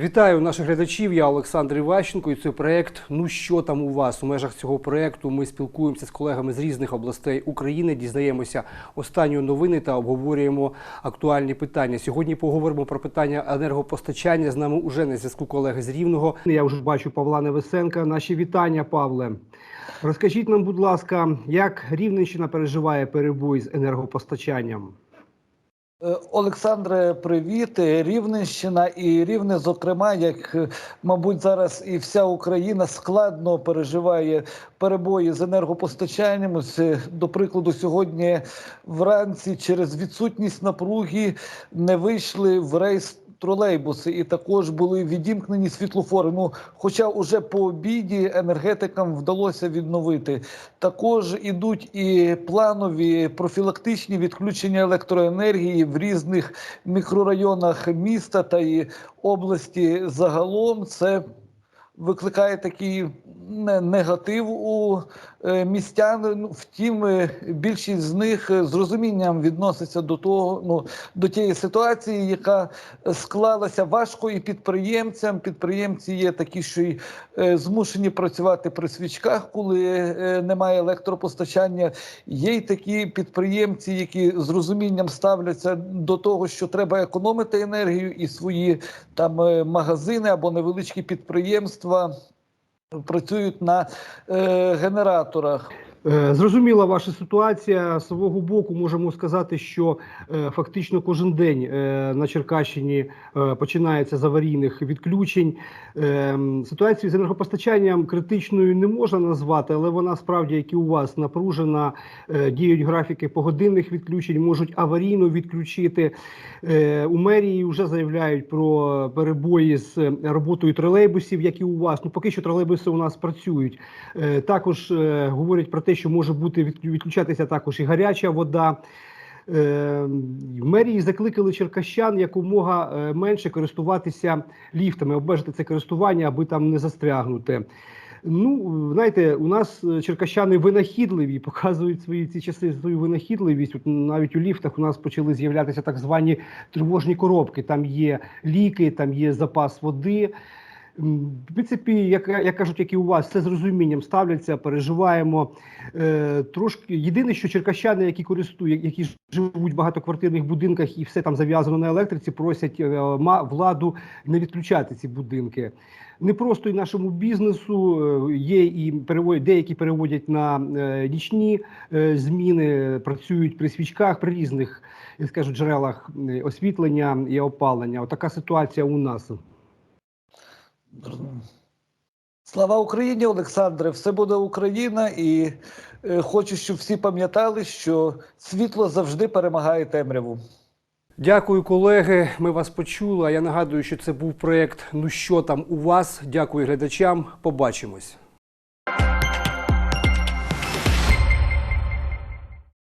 Вітаю наших глядачів. Я Олександр Іващенко і це проект Ну що там у вас? У межах цього проекту ми спілкуємося з колегами з різних областей України, дізнаємося останні новини та обговорюємо актуальні питання. Сьогодні поговоримо про питання енергопостачання. З нами уже на зв'язку колеги з Рівного. Я вже бачу Павла Невесенка. Наші вітання, Павле. Розкажіть нам, будь ласка, як Рівненщина переживає перебої з енергопостачанням? Е, Олександре, привіт. Рівненщина і Рівне, зокрема, як, е, мабуть, зараз і вся Україна складно переживає перебої з енергопостачанням. Е, До прикладу, сьогодні вранці через відсутність напруги не вийшли в рейс. Тролейбуси і також були відімкнені світлофори. Ну, хоча уже по обіді енергетикам вдалося відновити. Також ідуть і планові профілактичні відключення електроенергії в різних мікрорайонах міста та і області загалом. Це викликає такий негатив у е, містян. Ну, Втім, е, більшість з них е, з розумінням відноситься до того, ну до тієї ситуації, яка склалася важко і підприємцям. Підприємці є такі, що й змушені працювати при свічках, коли немає електропостачання. Є й такі підприємці, які з розумінням ставляться до того, що треба економити енергію, і свої там магазини або невеличкі підприємства працюють на е, генераторах. Е, Зрозуміла ваша ситуація. З свого боку можемо сказати, що е, фактично кожен день е, на Черкащині починається з аварійних відключень. Ситуацію з енергопостачанням критичною не можна назвати, але вона справді, як і у вас, напружена. Діють графіки погодинних відключень, можуть аварійно відключити. У мерії вже заявляють про перебої з роботою тролейбусів, як і у вас. Ну поки що тролейбуси у нас працюють. Також говорять про те, що може бути відключатися також і гаряча вода. Е, В мерії закликали черкащан якомога е, менше користуватися ліфтами, обмежити це користування, аби там не застрягнути. Ну, знаєте, у нас е, черкащани винахідливі, показують свої ці часи свою винахідливість. От навіть у ліфтах у нас почали з'являтися так звані тривожні коробки. Там є ліки, там є запас води. В принципі, як, як кажуть, як і у вас, все з розумінням ставляться, переживаємо. Е, трошки єдине, що черкащани, які користують, які живуть в багатоквартирних будинках і все там зав'язано на електриці, просять е, владу не відключати ці будинки. Не просто і нашому бізнесу е, є і переводять, деякі переводять на е, нічні е, зміни, працюють при свічках, при різних, як скажуть, джерелах е, освітлення і опалення. Отака ситуація у нас. Слава Україні, Олександре! Все буде Україна, і е, хочу, щоб всі пам'ятали, що світло завжди перемагає темряву. Дякую, колеги. Ми вас почули. Я нагадую, що це був проект Ну що там у вас? Дякую глядачам. Побачимось.